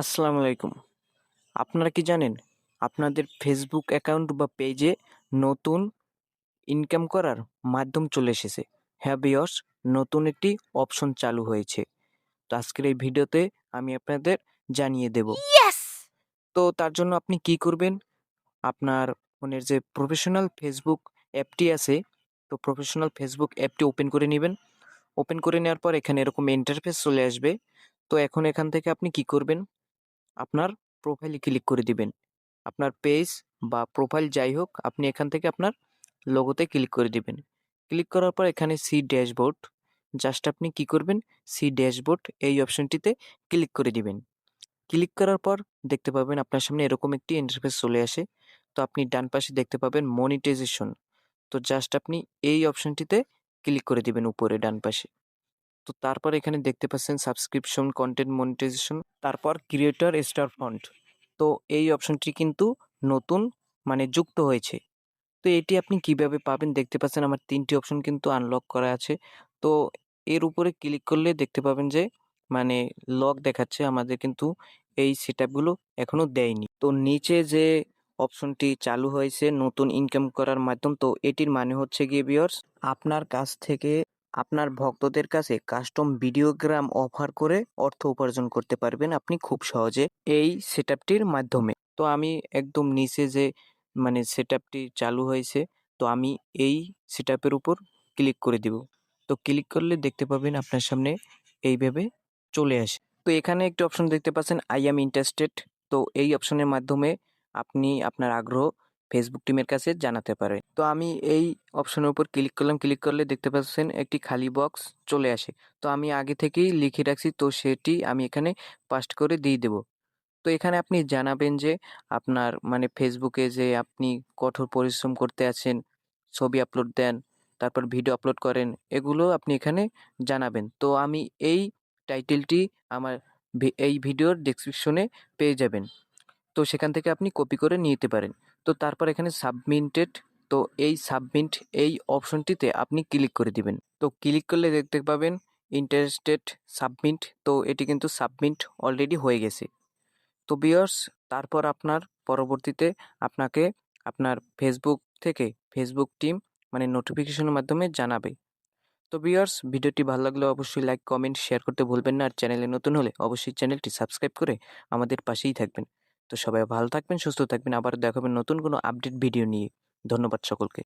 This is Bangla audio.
আসসালামু আলাইকুম। আপনারা কি জানেন আপনাদের ফেসবুক অ্যাকাউন্ট বা পেজে নতুন ইনকাম করার মাধ্যম চলে এসেছে। হ্যাঁ বিয়স নতুন একটি অপশন চালু হয়েছে। তো আজকের এই ভিডিওতে আমি আপনাদের জানিয়ে দেব। তো তার জন্য আপনি কি করবেন? আপনার ফোনের যে প্রফেশনাল ফেসবুক অ্যাপটি আছে তো প্রফেশনাল ফেসবুক অ্যাপটি ওপেন করে নেবেন। ওপেন করে নেওয়ার পর এখানে এরকম ইন্টারফেস চলে আসবে। তো এখন এখান থেকে আপনি কি করবেন? আপনার প্রোফাইলে ক্লিক করে দিবেন। আপনার পেজ বা প্রোফাইল যাই হোক, আপনি এখান থেকে আপনার লোগোতে ক্লিক করে দিবেন। ক্লিক করার পর এখানে সি ড্যাশবোর্ড জাস্ট আপনি কি করবেন? সি ড্যাশবোর্ড এই অপশনটিতে ক্লিক করে দিবেন। ক্লিক করার পর দেখতে পাবেন আপনার সামনে এরকম একটি ইন্টারফেস চলে আসে। তো আপনি ডান পাশে দেখতে পাবেন মনিটাইজেশন তো জাস্ট আপনি এই অপশনটিতে ক্লিক করে দিবেন উপরে, ডান পাশে। তো তারপর এখানে দেখতে পাচ্ছেন সাবস্ক্রিপশন কন্টেন্ট মনিটাইজেশন তারপর ক্রিয়েটর স্টার ফন্ট তো এই অপশনটি কিন্তু নতুন মানে যুক্ত হয়েছে। তো এটি আপনি কীভাবে পাবেন দেখতে পাচ্ছেন আমার তিনটি অপশন কিন্তু আনলক করা আছে। তো এর উপরে ক্লিক করলে দেখতে পাবেন যে মানে লক দেখাচ্ছে, আমাদের কিন্তু এই সেট আপগুলো এখনও দেয়নি। তো নিচে যে অপশনটি চালু হয়েছে, নতুন ইনকাম করার মাধ্যম, তো এটির মানে হচ্ছে গিয়ে বিয়ার্স আপনার কাছ থেকে আপনার ভক্তদের কাছে কাস্টম ভিডিওগ্রাম অফার করে অর্থ উপার্জন করতে পারবেন আপনি খুব সহজে এই সেটআপটির মাধ্যমে। তো আমি একদম নিচে যে মানে সেটআপটি চালু হয়েছে, তো আমি এই সেটআপের উপর ক্লিক করে দিব। তো ক্লিক করলে দেখতে পাবেন আপনার সামনে এইভাবে চলে আসে। তো এখানে একটি অপশন দেখতে পাচ্ছেন আই অ্যাম ইন্টারেস্টেড তো এই অপশনের মাধ্যমে আপনি আপনার আগ্রহ ফেসবুক টিমের কাছে জানাতে পারে। তো আমি এই অপশনের উপর ক্লিক করলাম ক্লিক করলে দেখতে পাচ্ছেন একটি খালি বক্স চলে আসে। তো আমি আগে থেকেই লিখে রাখছি, তো সেটি আমি এখানে পাস্ট করে দিয়ে দেব। তো এখানে আপনি জানাবেন যে আপনার মানে ফেসবুকে যে আপনি কঠোর পরিশ্রম করতে আছেন, ছবি আপলোড দেন, তারপর ভিডিও আপলোড করেন, এগুলো আপনি এখানে জানাবেন। তো আমি এই টাইটেলটি আমার এই ভিডিওর ডেসক্রিপশনে পেয়ে যাবেন। তো সেখান থেকে আপনি কপি করে নিতে পারেন। তো তারপর এখানে সাবমিন্টেড তো এই সাবমিট এই অপশনটিতে আপনি ক্লিক করে দিবেন। তো ক্লিক করলে দেখতে পাবেন ইন্টারেস্টেড সাবমিট তো এটি কিন্তু সাবমিট অলরেডি হয়ে গেছে। তো বিয়ার্স তারপর আপনার পরবর্তীতে আপনাকে আপনার ফেসবুক থেকে ফেসবুক টিম মানে নোটিফিকেশনের মাধ্যমে জানাবে। তো বিয়ার্স ভিডিওটি ভালো লাগলে অবশ্যই লাইক কমেন্ট শেয়ার করতে ভুলবেন না। আর চ্যানেলে নতুন হলে অবশ্যই চ্যানেলটি সাবস্ক্রাইব করে আমাদের পাশেই থাকবেন। তো সবাই ভালো থাকবেন, সুস্থ থাকবেন। আবার দেখাবেন নতুন কোনো আপডেট ভিডিও নিয়ে। ধন্যবাদ সকলকে।